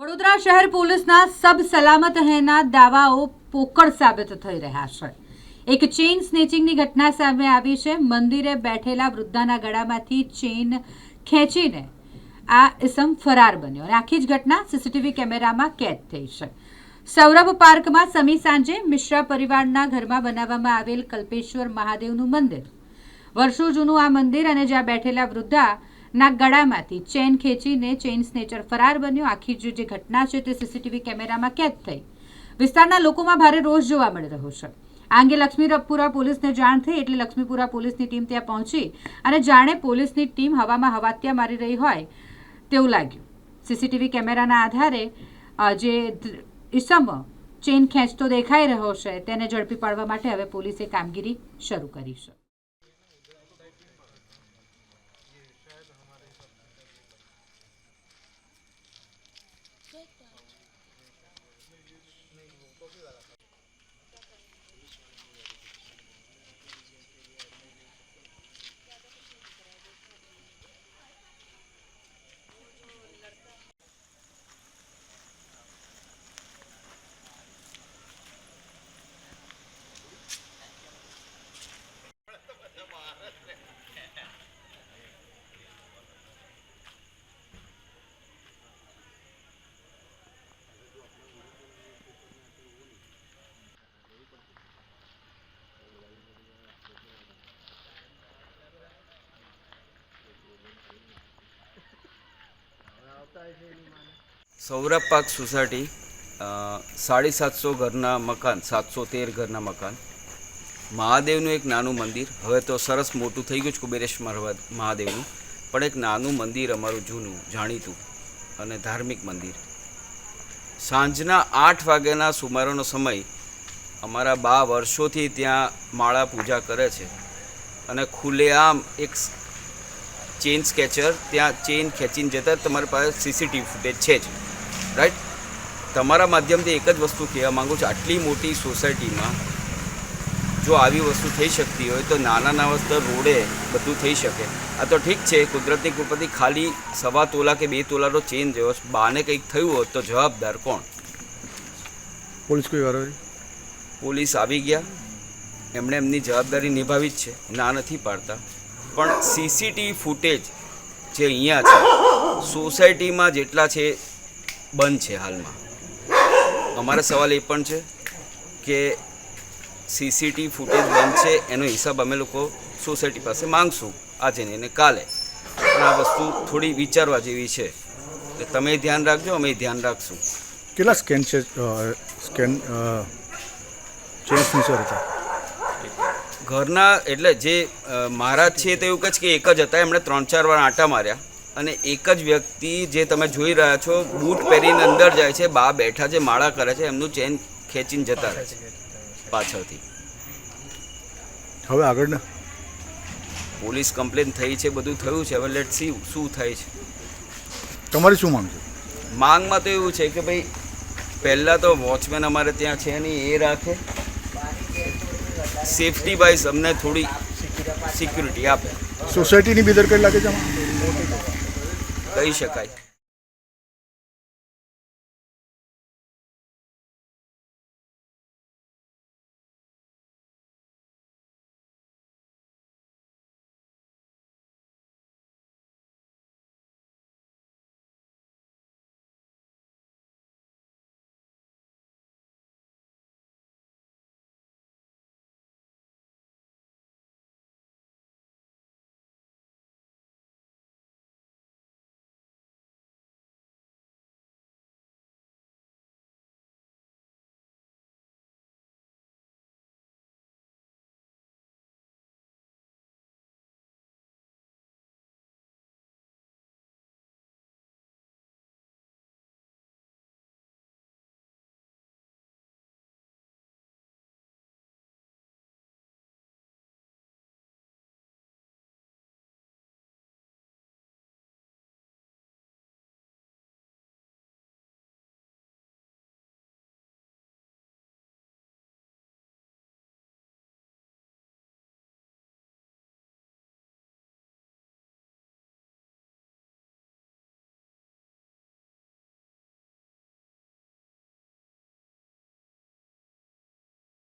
વડોદરા શહેર પોલીસના સબ સલામત હૈના દાવાઓ પોકળ સાબિત થઈ રહ્યા છે. એક ચેઇન સ્નેચિંગની ઘટના સામે આવી છે. મંદિરે બેઠેલા વૃદ્ધાના ગળામાંથી ચેઇન ખેંચીને આ ઇસમ ફરાર બન્યો અને આખી જ ઘટના સીસીટીવી કેમેરામાં કેદ થઈ છે. સૌરભ પાર્કમાં સમી સાંજે મિશ્રા પરિવારના ઘરમાં બનાવવામાં આવેલ કલ્પેશ્વર મહાદેવનું મંદિર. વર્ષો જૂનું આ મંદિર અને જ્યાં બેઠેલા વૃદ્ધા ના ગળામાંથી ચેન ખેંચીને ચેઇન સ્નેચર ફરાર બન્યો. આખી જે ઘટના છે તે સીસીટીવી કેમેરામાં કેદ થઈ. વિસ્તારના લોકોમાં ભારે રોષ જોવા મળી રહ્યો છે. આ અંગે લક્ષ્મીપુરા પોલીસને જાણ થઈ એટલે લક્ષ્મીપુરા પોલીસની ટીમ ત્યાં પહોંચી અને જાણે પોલીસની ટીમ હવામાં હવાત્યા મારી રહી હોય તેવું લાગ્યું. સીસીટીવી કેમેરાના આધારે જે ઇસમ ચેન ખેંચતો દેખાઈ રહ્યો છે તેને ઝડપી પાડવા માટે હવે પોલીસે કામગીરી શરૂ કરી છે. 哦那个，那个，那个，都是来了。સૌરભ પાક સોસાયટી સાડી સાતસો ઘરના મકાન, સાતસો તેર ઘરના મકાન. મહાદેવનું એક નાનું મંદિર. હવે તો સરસ મોટું થઈ ગયું છે કુબેરેશ્વર મહાદેવનું. પણ એક નાનું મંદિર અમારું જૂનું, જાણીતું અને ધાર્મિક મંદિર. સાંજના આઠ વાગ્યાના સુમારોનો સમય અમારા બા વર્ષોથી ત્યાં માળા પૂજા કરે છે. અને ખુલ્લેઆમ એક ચેઇન સ્કેચર ત્યાં ચેઇન ખેંચીને જતા તમારી પાસે સીસીટીવી ફૂટેજ છે જ. રાઈટ તમારા માધ્યમથી એક જ વસ્તુ કહેવા માગું છું આટલી મોટી સોસાયટીમાં જો આવી વસ્તુ થઈ શકતી હોય તો નાના નાના સ્તર રોડે બધું થઈ શકે. આ તો ઠીક છે કુદરતની કૃપાથી ખાલી સવા તોલા કે બે તોલાનો ચેન જેવો. બાને કંઈક થયું હોત તો જવાબદાર કોણ? પોલીસ કોઈ વાર પોલીસ આવી ગયા. એમણે એમની જવાબદારી નિભાવી જ છે. ના નથી પાડતા. પણ સીસીટીવી ફૂટેજ જે અહીંયા છે, સોસાયટીમાં જેટલા છે, બંધ છે હાલમાં. અમારો સવાલ એ પણ છે કે સીસીટીવી ફૂટેજ બંધ છે, એનો હિસાબ અમે લોકો સોસાયટી પાસે માંગશું આજે ને કાલે. પણ આ વસ્તુ થોડી વિચારવા જેવી છે. તમે ધ્યાન રાખજો, અમે ધ્યાન રાખશું. કેટલા સ્કેન છે સ્કેન ચેન્જ ફીચર હતા ઘરના એટલે જે મહારાજ છે તે એવું કહે છે કે એક જ હતા એમણે ત્રણ ચાર વાર આંટા માર્યા. અને એક જ વ્યક્તિ જે તમે જોઈ રહ્યા છો બૂટ પહેરીને અંદર જાય છે બા બેઠા છે માળા કરે છે એમનું ચેન ખેંચીને જતા રહે છે પાછળથી. હવે આગળના? પોલીસ કમ્પ્લેન થઈ છે બધું થયું છે હવે લેટ સી શું થાય છે. તમારી શું માંગ છે? માંગમાં તો એવું છે કે ભાઈ પહેલાં તો વોચમેન અમારે ત્યાં છે નહીં એ રાખે. સેફટી વાઇઝ અમને થોડી સિક્યુરિટી આપે. સોસાયટીની બેદરકારી લાગે છે કહી શકાય.